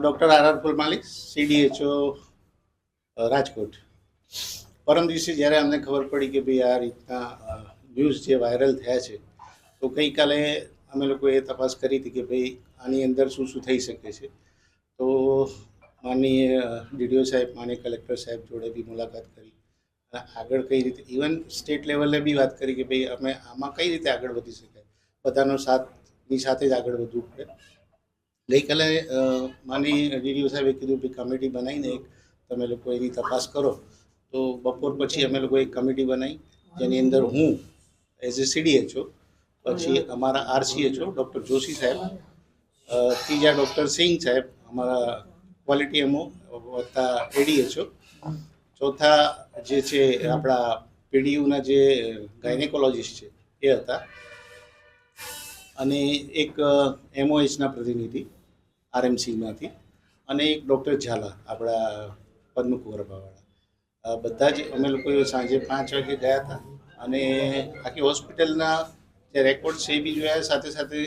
Doctor R R Fulmalik CDHO Rajkot. પરમ દિવસે જ્યારે અમને ખબર પડી કે ભાઈ આ રીતના ન્યૂઝ જે વાયરલ થયા છે, તો ગઈકાલે અમે લોકોએ તપાસ કરી હતી કે ભાઈ આની અંદર શું શું થઈ શકે છે. તો માનનીય ડીડીઓ સાહેબ, માનનીય કલેક્ટર સાહેબ જોડે બી મુલાકાત કરી. અને આગળ કઈ રીતે, ઇવન સ્ટેટ લેવલે બી વાત કરી કે ભાઈ અમે આમાં કઈ રીતે આગળ વધી શકાય? બધાનો સાથની સાથે જ આગળ વધવું પડે. ગઈકાલે માની ડીડીઓ સાહેબે કીધું કે કમિટી બનાવીને એક તમે લોકો એની તપાસ કરો. તો બપોર પછી અમે લોકો એક કમિટી બનાવી, જેની અંદર હું એઝ એ સીડીએચઓ પછી અમારા આરસીએચઓ ડૉક્ટર જોશી સાહેબ ત્રીજા ડૉક્ટર સિંહ સાહેબ, અમારા ક્વોલિટી એમઓ, વત્તા એડીએચઓ ચોથા જે છે આપણા પીડીયુના જે ગાયનેકોલોજીસ્ટ છે, એ હતા. અને એક એમઓએચના પ્રતિનિધિ આરએમસીમાંથી અને એક ડૉક્ટર ઝાલા, આપણા પદ્મકુવરબાવાળા બધા જ, અમે લોકો સાંજે પાંચ વાગે ગયા હતા. અને આખી હોસ્પિટલના જે રેકોર્ડ છે એ બી જોયા, સાથે સાથે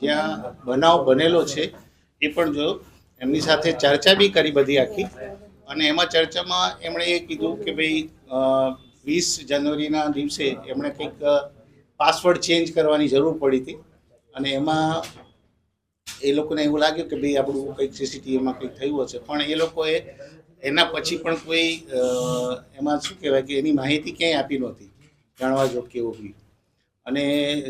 જ્યાં બનાવ બનેલો છે, એ પણ જોયો. એમની સાથે ચર્ચા બી કરી બધી આખી. અને એમાં ચર્ચામાં એમણે એ કીધું કે ભાઈ વીસ જાન્યુઆરીના દિવસે એમણે કંઈક પાસવર્ડ ચેન્જ કરવાની જરૂર પડી હતી. અને એમાં એ લોકોને એવું લાગ્યું કે ભાઈ આપણું કંઈક સીસીટીવીમાં કંઈક થયું હશે. પણ એ લોકોએ એના પછી પણ કોઈ એમાં શું કહેવાય કે એની માહિતી ક્યાંય આપી નહોતી. જાણવા જો કેવું બી અને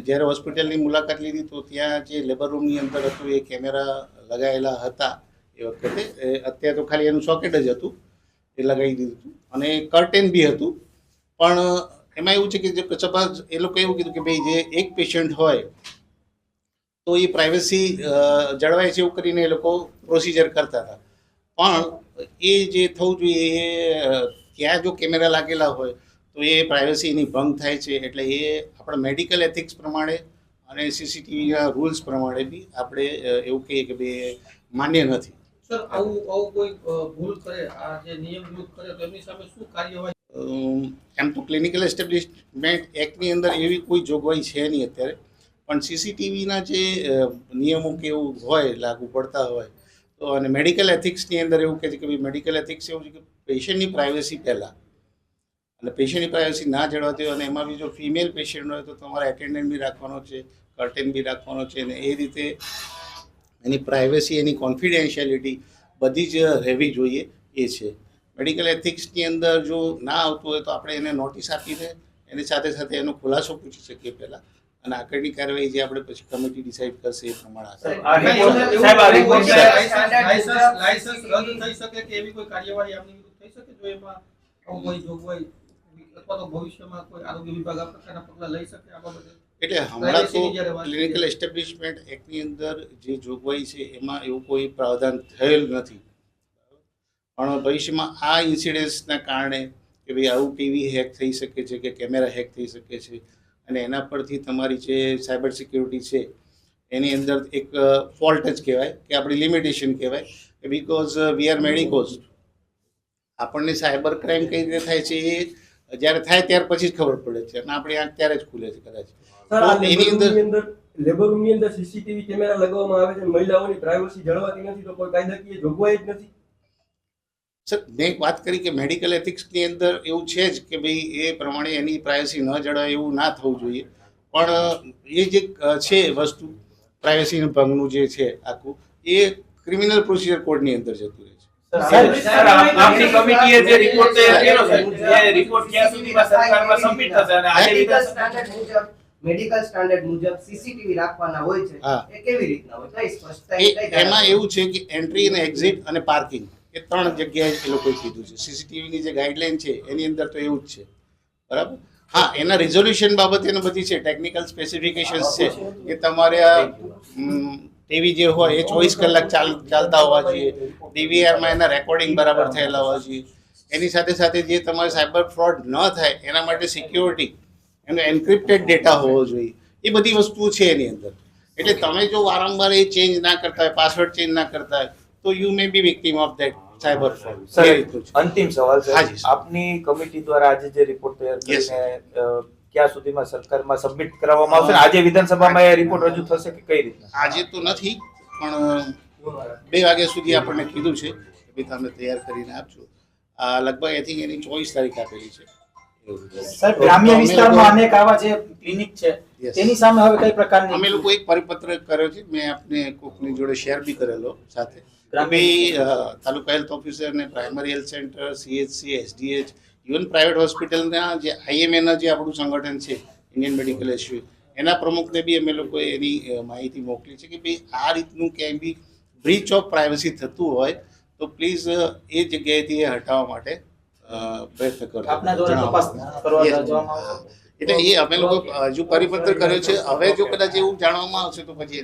જ્યારે હોસ્પિટલની મુલાકાત લીધી તો ત્યાં જે લેબર રૂમની અંદર હતું, એ કેમેરા લગાવેલા હતા એ વખતે. અત્યારે તો ખાલી એનું સોકેટ જ હતું. એ લગાવી દીધું હતું. અને કર્ટેન બી હતું. પણ એમાં એવું છે કે જે સપોઝ એ લોકો એવું કીધું કે ભાઈ જે એક પેશન્ટ હોય તો એ પ્રાઇવસી જળવાય છે એવું કરીને એ લોકો પ્રોસિજર કરતા હતા. પણ એ જે થવું જોઈએ એ ક્યાં ત્યાં જો કેમેરા લાગેલા હોય તો એ પ્રાઇવસીની ભંગ થાય છે. એટલે એ આપણા મેડિકલ એથિક્સ પ્રમાણે અને સીસીટીવીના રૂલ્સ પ્રમાણે બી આપણે એવું કહીએ કે ભાઈ માન્ય નથી. સર આવું આવું કોઈ ભૂલ કરે આ જે નિયમ વિરુદ્ધ કરે તો એમની સામે શું કાર્યવાહી? એમ તો ક્લિનિકલ એસ્ટેબ્લિશમેન્ટ એક્ટની અંદર એવી કોઈ જોગવાઈ છે નહીં અત્યારે. પણ સીસીટીવીના જે નિયમો કે એવું હોય, લાગુ પડતા હોય, તો અને મેડિકલ એથિક્સની અંદર એવું કહે છે કે ભાઈ મેડિકલ એથિક્સ એવું છે કે પેશન્ટની પ્રાઇવસી પહેલાં. અને પેશન્ટની પ્રાઇવસી ના જળવાતી હોય અને એમાં બી જો ફિમેલ પેશન્ટ હોય તો તમારે એટેન્ડન્ટ બી રાખવાનો છે કર્ટેન બી રાખવાનો છે અને એ રીતે એની પ્રાઇવસી એની કોન્ફિડેન્શિયાલિટી બધી જ રહેવી જોઈએ એ છે. મેડિકલ એથિક્સની અંદર જો ના આવતું હોય તો આપણે એને નોટિસ આપીને એની સાથે સાથે એનો ખુલાસો પૂછી શકીએ પહેલાં. અને આગળની કાર્યવાહી જે આપણે પછી કમિટી ડિસાઈડ કરશે એ પ્રમાણે હશે આ report- સાહેબ, આ report છે. લાયસન્સ લાયસન્સ રદ થઈ શકે કે એવી કોઈ કાર્યવાહી આપની થઈ શકે એમાં જોગવાઈ ભવિષ્યમાં કોઈ આરોગ્ય વિભાગ પ્રકારના પગલાં લઈ શકે આ બાબતે એટલે હમણાં તો. ક્લિનિકલ એસ્ટેબ્લિશમેન્ટ એક્ટની અંદર જે જોગવાઈ છે એમાં એવું કોઈ પ્રાવધાન થયેલ નથી પણ ભવિષ્યમાં આ ઇન્સિડન્સના કારણે કે ભાઈ આવું ટીવી હેક થઈ શકે છે કે કેમેરા હેક થઈ શકે છે અને એના પરથી તમારી જે સાયબર સિક્યુરિટી છે એની અંદર એક ફોલ્ટ જ કહેવાય કે આપણી લિમિટેશન કહેવાય. બીકોઝ વી આર મેડિકોઝ આપણને સાયબર ક્રાઇમ કઈ રીતે થાય છે એ જ્યારે થાય ત્યાર પછી જ ખબર પડે છે અને આપણી આંખ ત્યારે જ ખુલે છે કદાચ. એની અંદર અંદર લેબર રૂમની અંદર સીસીટીવી કેમેરા લગાવવામાં આવે છે મહિલાઓની પ્રાઇવસી જળવાતી નથી તો કોઈ કાયદાકીય જોગવાઈ જ નથી? સર મેં એક વાત કરી કે મેડિકલ એથિક્સની અંદર એવું છે જ કે ભાઈ એ પ્રમાણે એની પ્રાઇવસી ન જળવાય એવું ના થવું જોઈએ. પણ એ જે છે વસ્તુ પ્રાઇવસીનું ભંગનું જે છે આખું એ ક્રિમિનલ પ્રોસિજર કોડની અંદર જતું રહે છે. સાહેબ, સર, આપ- આપની કમિટીએ જે report તૈયાર કર્યો છે, એ report ક્યાં સુધીમાં સરકારમાં submit થશે અને આજે મેડિકલ સ્ટાન્ડર્ડ મુજબ મેડિકલ સ્ટાન્ડર્ડ મુજબ સીસીટીવી રાખવાના હોય છે એ કેવી રીતના હોય? કઈ સ્પષ્ટતા એમાં એવું છે કે એન્ટ્રી અને એક્ઝિટ અને પાર્કિંગ એ ત્રણ જગ્યાએ એ લોકોએ કીધું છે. સીસીટીવીની જે ગાઈડલાઈન છે, એની અંદર તો એવું જ છે. બરાબર? હા, એના રિઝોલ્યુશન બાબતે બધી છે. ટેકનિકલ સ્પેસિફિકેશન્સ છે એ તમારે ટીવી જે હોય એ ચોવીસ કલાક ચાલ, ચાલતા હોવા જોઈએ. ડીવીઆરમાં એના રેકોર્ડિંગ બરાબર થયેલા હોવા જોઈએ. એની સાથે સાથે જે તમારે સાયબર ફ્રોડ ન થાય, એના માટે સિક્યોરિટી એનો એન્ક્રિપ્ટેડ ડેટા હોવો જોઈએ. એ બધી વસ્તુ છે એની અંદર. એટલે તમે જો વારંવાર એ ચેન્જ ના કરતા હોય પાસવર્ડ ચેન્જ ના કરતા હોય, તો you may be victim of that cyber sir અંતિમ સવાલ છે. આપની કમિટી દ્વારા આજે જે રિપોર્ટ તૈયાર કરીને ક્યાં સુધીમાં સરકારમાં સબમિટ કરવામાં આવશે આજે વિધાનસભામાં એ રિપોર્ટ રજૂ થશે કે કઈ રીતના? આજે તો નથી પણ બે વાગ્યા સુધી આપણને કીધું છે કે તમે તૈયાર કરીને આપજો. આ લગભગ આઈ થિંક એની ચોવીસ તારીખ આપેલી છે. સાહેબ ગ્રામ્ય વિસ્તારમાં અનેક આવા જે ક્લિનિક છે તેની સામે હવે કઈ પ્રકારની અમે લોકો એક પરિપત્ર કર્યો છે મેં આપને કોકની જોડે શેર બી કરેલો સાથે. ગ્રામ્ય તાલુકા હેલ્થ ઓફિસર ને primary health centre CHC SDH even private હોસ્પિટલના જે આઈએમએના જે આપણું સંગઠન છે ઇન્ડિયન મેડિકલ એસ્યુ એના પ્રમુખને બી અમે લોકોએ એની માહિતી મોકલી છે કે ભાઈ આ રીતનું ક્યાંય બી બ્રીચ ઓફ પ્રાઇવસી થતું હોય તો પ્લીઝ એ જગ્યાએથી એ હટાવવા માટે અ, પ્રયત્ન કરો. એટલે એ અમે લોકો હજુ પરિપત્ર કર્યો છે. હવે જો કદાચ એવું જાણવામાં આવશે તો પછી